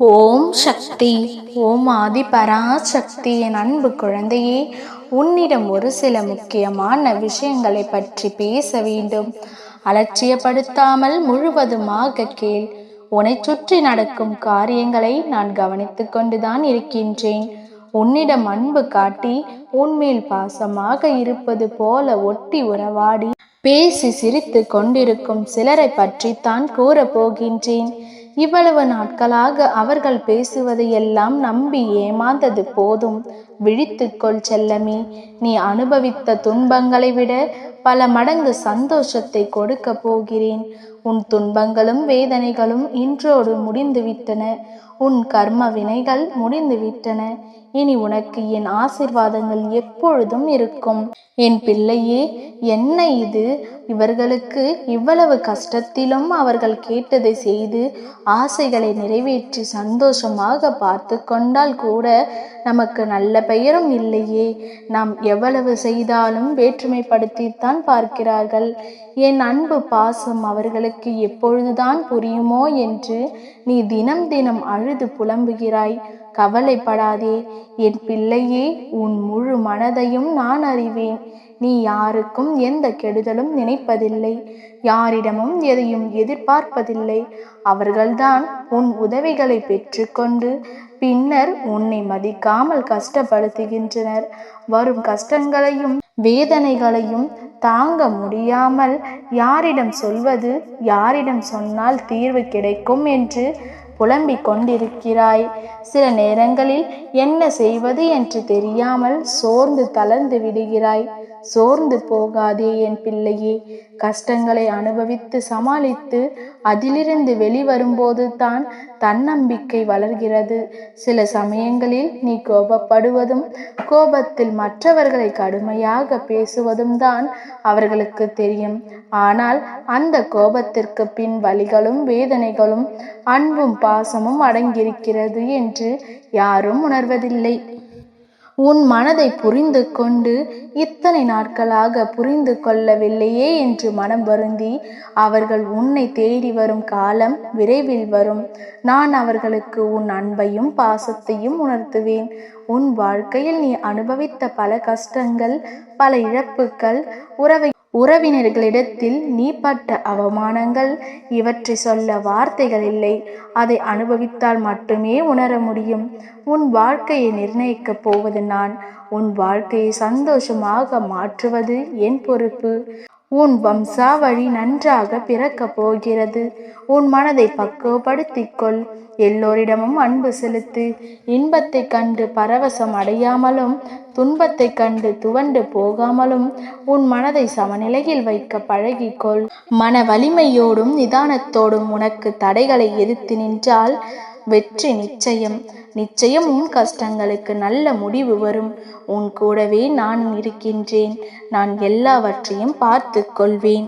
ஓம் சக்தி ஓம் ஆதி பராசக்தி என் அன்பு குழந்தையே உன்னிடம் ஒரு சில முக்கியமான விஷயங்களை பற்றி பேச வேண்டும். அலட்சியப்படுத்தாமல் முழுவதுமாக கேள். உன்னை சுற்றி நடக்கும் காரியங்களை நான் கவனித்துக் கொண்டுதான் இருக்கின்றேன். உன்னிடம் அன்பு காட்டி உன்மேல் பாசமாக இருப்பது போல ஒட்டி உறவாடி பேசி சிரித்து கொண்டிருக்கும் சிலரை பற்றித்தான் கூறப் போகின்றேன். இவ்வளவு நாட்களாக அவர்கள் பேசுவதையெல்லாம் நம்பி ஏமாந்தது போதும். விழித்துக்கொள் செல்லமே நீ அனுபவித்த துன்பங்களை விட பல மடங்கு சந்தோஷத்தை கொடுக்க போகிறேன். உன் துன்பங்களும் வேதனைகளும் இன்றோடு முடிந்துவிட்டன. உன் கர்ம வினைகள் முடிந்துவிட்டன. இனி உனக்கு என் ஆசிர்வாதங்கள் எப்பொழுதும் இருக்கும். என் பிள்ளையே என்ன இது? இவர்களுக்கு இவ்வளவு கஷ்டத்திலும் அவர்கள் கேட்டதை செய்து ஆசைகளை நிறைவேற்றி சந்தோஷமாக பார்த்து கொண்டால் கூட நமக்கு நல்ல பெயரும் இல்லையே. நாம் எவ்வளவு செய்தாலும் வேற்றுமைப்படுத்தித்தான் பார்க்கிறார்கள். என் அன்பு பாசம் அவர்களுக்கு எப்பொழுதுதான் புரியுமோ என்று நீ தினம் தினம் அழுது புலம்புகிறாய். கவலைப்படாதே. என் பிள்ளையே உன் முழு மனதையும் நான் அறிவேன். நீ யாருக்கும் எந்த கெடுதலும் நினைப்பதில்லை. யாரிடமும் எதையும் எதிர்பார்ப்பதில்லை. அவர்கள்தான் உன் உதவிகளை பெற்றுக்கொண்டு பின்னர் உன்னை மதிக்காமல் கஷ்டப்படுத்துகின்றனர். வரும் கஷ்டங்களையும் வேதனைகளையும் தாங்க முடியாமல் யாரிடம் சொல்வது யாரிடம் சொன்னால் தீர்வு கிடைக்கும் என்று புலம்பிக் கொண்டிருக்கிறாய். சில நேரங்களில் என்ன செய்வது என்று தெரியாமல் சோர்ந்து தளர்ந்து விடுகிறாய். சோர்ந்து போகாதே என் பிள்ளையே. கஷ்டங்களை அனுபவித்து சமாளித்து அதிலிருந்து வெளிவரும்போது தான் தன்னம்பிக்கை வளர்கிறது. சில சமயங்களில் நீ கோபப்படுவதும் கோபத்தில் மற்றவர்களை கடுமையாக பேசுவதும் தான் அவர்களுக்கு தெரியும். ஆனால் அந்த கோபத்திற்கு பின் வழிகளும் வேதனைகளும் அன்பும் பாசமும் அடங்கியிருக்கிறது என்று யாரும் உணர்வதில்லை. உன் மனதை புரிந்து கொண்டு இத்தனை நாட்களாக புரிந்து கொள்ளவில்லையே என்று மனம் வருந்தி அவர்கள் உன்னை தேடி வரும் காலம் விரைவில் வரும். நான் அவர்களுக்கு உன் அன்பையும் பாசத்தையும் உணர்த்துவேன். உன் வாழ்க்கையில் நீ அனுபவித்த பல கஷ்டங்கள் பல இழப்புகள் உறவை உறவினர்களிடத்தில் நீ பட்ட அவமானங்கள் இவற்றை சொல்ல வார்த்தைகள் இல்லை. அதை அனுபவித்தால் மட்டுமே உணர முடியும். உன் வாழ்க்கையை நிர்ணயிக்கப் போவது நான். உன் வாழ்க்கையை சந்தோஷமாக மாற்றுவது என் பொறுப்பு. உன் வம்சாவழி நன்றாக பிறக்கப் போகிறது. உன் மனதை பக்குவப்படுத்திக் கொள் எல்லோரிடமும் அன்பு செலுத்து. இன்பத்தை கண்டு பரவசம் அடையாமலும் துன்பத்தை கண்டு துவண்டு போகாமலும் உன் மனதை சமநிலையில் வைக்க பழகிக்கொள். மன வலிமையோடும் நிதானத்தோடும் உனக்கு தடைகளை எதிர்த்து நின்றால் வெற்றி நிச்சயம். நிச்சயம் உன் கஷ்டங்களுக்கு நல்ல முடிவு வரும். உன் கூடவே நான் இருக்கின்றேன். நான் எல்லாவற்றையும் பார்த்து கொள்வேன்.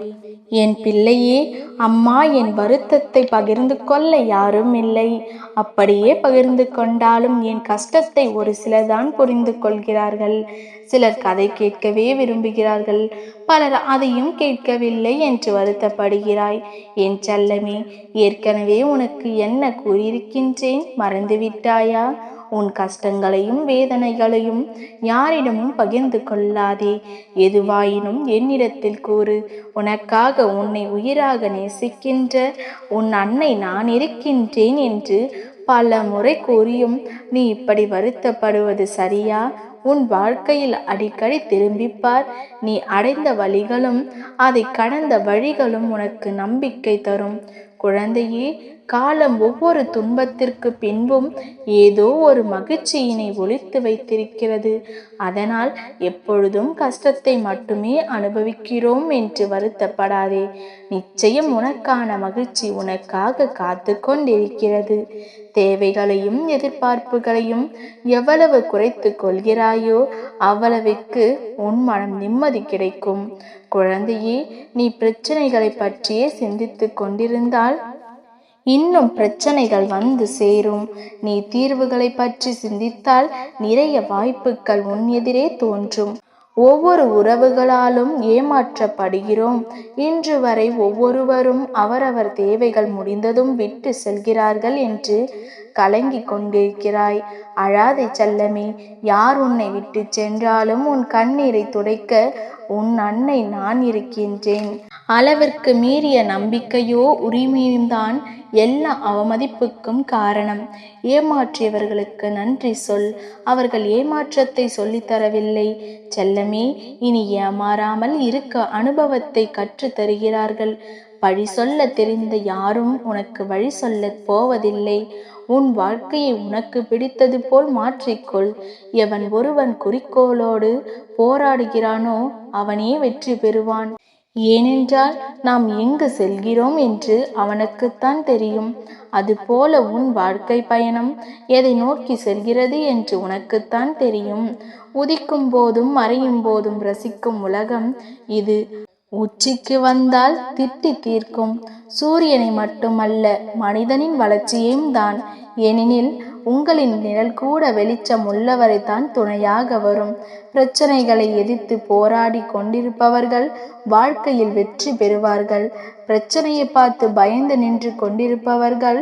என் பிள்ளையே அம்மா என் வருத்தத்தை பகிர்ந்து கொள்ள யாரும் இல்லை. அப்படியே பகிர்ந்து கொண்டாலும் என் கஷ்டத்தை ஒரு சிலர்தான் புரிந்து கொள்கிறார்கள். சிலர் கதை கேட்கவே விரும்புகிறார்கள். பலர் அதையும் கேட்கவில்லை என்று வருத்தப்படுகிறாய். என் செல்லமே ஏற்கனவே உனக்கு என்ன கூறியிருக்கின்றேன் மறந்துவிட்டாயா? உன் கஷ்டங்களையும் வேதனைகளையும் யாரிடமும் பகிர்ந்து கொள்ளாதே. எதுவாயினும் என்னிடத்தில் கூறு உனக்காக உன்னை உயிராக நேசிக்கின்ற உன் அன்னை நான் இருக்கின்றேன் என்று பல முறை கூறியும் நீ இப்படி வருத்தப்படுவது சரியா? உன் வாழ்க்கையில் அடிக்கடி திரும்பிப்பார். நீ அடைந்த வழிகளும் அதை கடந்த வழிகளும் உனக்கு நம்பிக்கை தரும். குழந்தையே காலம் ஒவ்வொரு துன்பத்திற்கு பின்பும் ஏதோ ஒரு மகிழ்ச்சியினை ஒழித்து வைத்திருக்கிறது. அதனால் எப்பொழுதும் கஷ்டத்தை மட்டுமே அனுபவிக்கிறோம் என்று வருத்தப்படாதே. நிச்சயம் உனக்கான மகிழ்ச்சி உனக்காக காத்து கொண்டிருக்கிறது. தேவைகளையும் எதிர்பார்ப்புகளையும் எவ்வளவு குறைத்து கொள்கிறாயோ அவ்வளவுக்கு உன் மனம் நிம்மதி கிடைக்கும். குழந்தையே நீ பிரச்சனைகளை பற்றியே சிந்தித்து கொண்டிருந்தால் இன்னும் பிரச்சனைகள் வந்து சேரும். நீ தீர்வுகளை பற்றி சிந்தித்தால் நிறைய வாய்ப்புகள் உன் எதிரே தோன்றும். ஒவ்வொரு உறவுகளாலும் ஏமாற்றப்படுகிறோம். இன்று வரை ஒவ்வொருவரும் அவரவர் தேவைகள் முடிந்ததும் விட்டு செல்கிறார்கள் என்று கலங்கிக் கொண்டிருக்கிறாய். அழாதை செல்லமே யார் உன்னை விட்டு சென்றாலும் உன் கண்ணீரை துடைக்க உன் அன்னை நான் இருக்கின்றேன். அளவிற்கு மீறிய நம்பிக்கையோ உரிமையும்தான் எல்லா அவமதிப்புக்கும் காரணம். ஏமாற்றியவர்களுக்கு நன்றி சொல். அவர்கள் ஏமாற்றத்தை சொல்லித்தரவில்லை செல்லமே இனி ஏமாறாமல் இருக்க அனுபவத்தை கற்றுத் வழி சொல்ல தெரிந்த யாரும் உனக்கு வழி சொல்லப் போவதில்லை. உன் வாழ்க்கையை உனக்கு பிடித்தது போல் மாற்றிக்கொள். எவன் ஒருவன் குறிக்கோளோடு போராடுகிறானோ அவனே வெற்றி பெறுவான். ஏனென்றால் நாம் எங்கு செல்கிறோம் என்று அவனுக்குத்தான் தெரியும். அதுபோல உன் வாழ்க்கை பயணம் எதை நோக்கி செல்கிறது என்று உனக்குத்தான் தெரியும். உதிக்கும் போதும் மறையும் போதும் ரசிக்கும் உலகம் இது. உச்சிக்கு வந்தால் திட்டி தீர்க்கும். சூரியனை மட்டுமல்ல மனிதனின் வளர்ச்சியையும் தான். ஏனெனில் உங்களின் நிழல் கூட வெளிச்சம் உள்ளவரை தான் துணையாக வரும். பிரச்சனைகளை எதிர்த்து போராடி கொண்டிருப்பவர்கள் வாழ்க்கையில் வெற்றி பெறுவார்கள். பிரச்சனையை பார்த்து பயந்து நின்று கொண்டிருப்பவர்கள்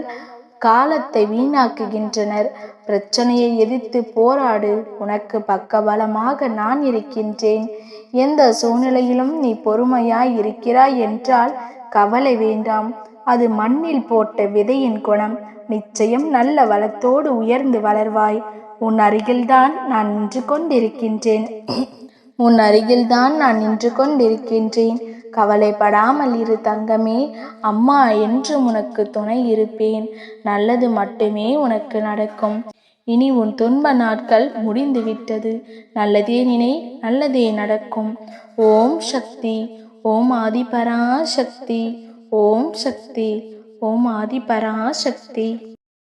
காலத்தை வீணாக்குகின்றனர். பிரச்சனையை எதிர்த்து போராடு. உனக்கு பக்கபலமாக நான் இருக்கின்றேன். எந்த சூழ்நிலையிலும் நீ பொறுமையாய் இருக்கிறாய் என்றால் கவலை வேண்டாம். அது மண்ணில் போட்ட விதையின் குணம். நிச்சயம் நல்ல வளத்தோடு உயர்ந்து வளர்வாய். உன் அருகில்தான் நான் நின்று கொண்டிருக்கின்றேன். உன் அருகில்தான் நான் நின்று கொண்டிருக்கின்றேன். கவலைப்படாமல் இரு தங்கமே. அம்மா என்று உனக்கு துணை இருப்பேன். நல்லது மட்டுமே உனக்கு நடக்கும். இனி உன் துன்ப நாட்கள் முடிந்துவிட்டது நல்லதே நினை நல்லதே நடக்கும். ஓம் சக்தி ஓம் ஆதிபரா சக்தி ஓம் சக்தி ஓம் ஆதிபரா சக்தி